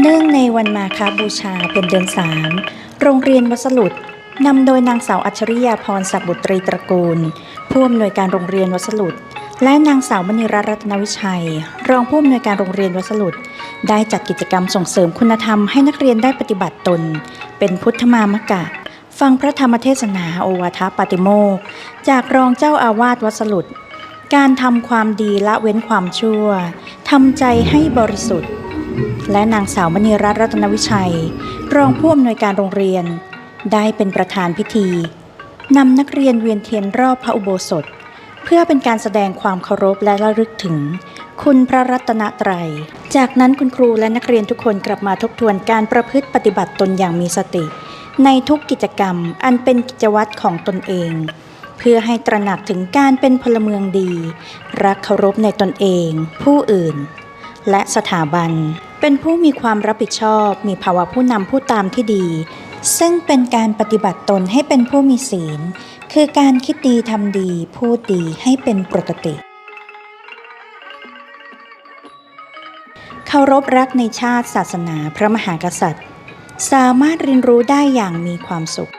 เนื่องในวันมาคาบูชาเป็นเดือนสามโรงเรียนวัสลุดนำโดยนางสาวอัจฉริยาพรศักดิ์บุตรีตระกูล ผู้อำนวยการโรงเรียนวัสลุดและนางสาวมณีรัตน์รัตนวิชัย รองผู้อำนวยการโรงเรียนวัสลุดได้จัดกิจกรรมส่งเสริมคุณธรรมให้นักเรียนได้ปฏิบัติตน เป็นพุทธมามกะ ฟังพระธรรมเทศนาโอวาทปาติโมกจากรองเจ้าอาวาสวัสลุดการทำความดีละเว้นความชั่วทำใจให้บริสุทธิ์ และนางสาวมณีรัตน์รัตนวิชัย รองผู้อำนวยการโรงเรียน ได้เป็นประธานพิธีนำนักเรียนเวียนเทียนรอบพระอุโบสถ เพื่อเป็นการแสดงความเคารพและระลึกถึง คุณพระรัตนตรัย จากนั้นคุณครูและนักเรียนทุกคนกลับมาทบทวนการประพฤติปฏิบัติตนอย่างมีสติ ในทุกกิจกรรมอันเป็นกิจวัตรของตนเอง เพื่อให้ตระหนักถึงการเป็นพลเมืองดี รักเคารพในตนเอง ผู้อื่น และสถาบัน เป็นผู้มีความรับผิดชอบ มีภาวะผู้นำผู้ตามที่ดี ซึ่งเป็นการปฏิบัติตนให้เป็นผู้มีศีล คือการคิดดีทำดี พูดดีให้เป็นปกติ เคารพรักในชาติศาสนาพระมหากษัตริย์ สามารถเรียนรู้ได้อย่างมีความสุข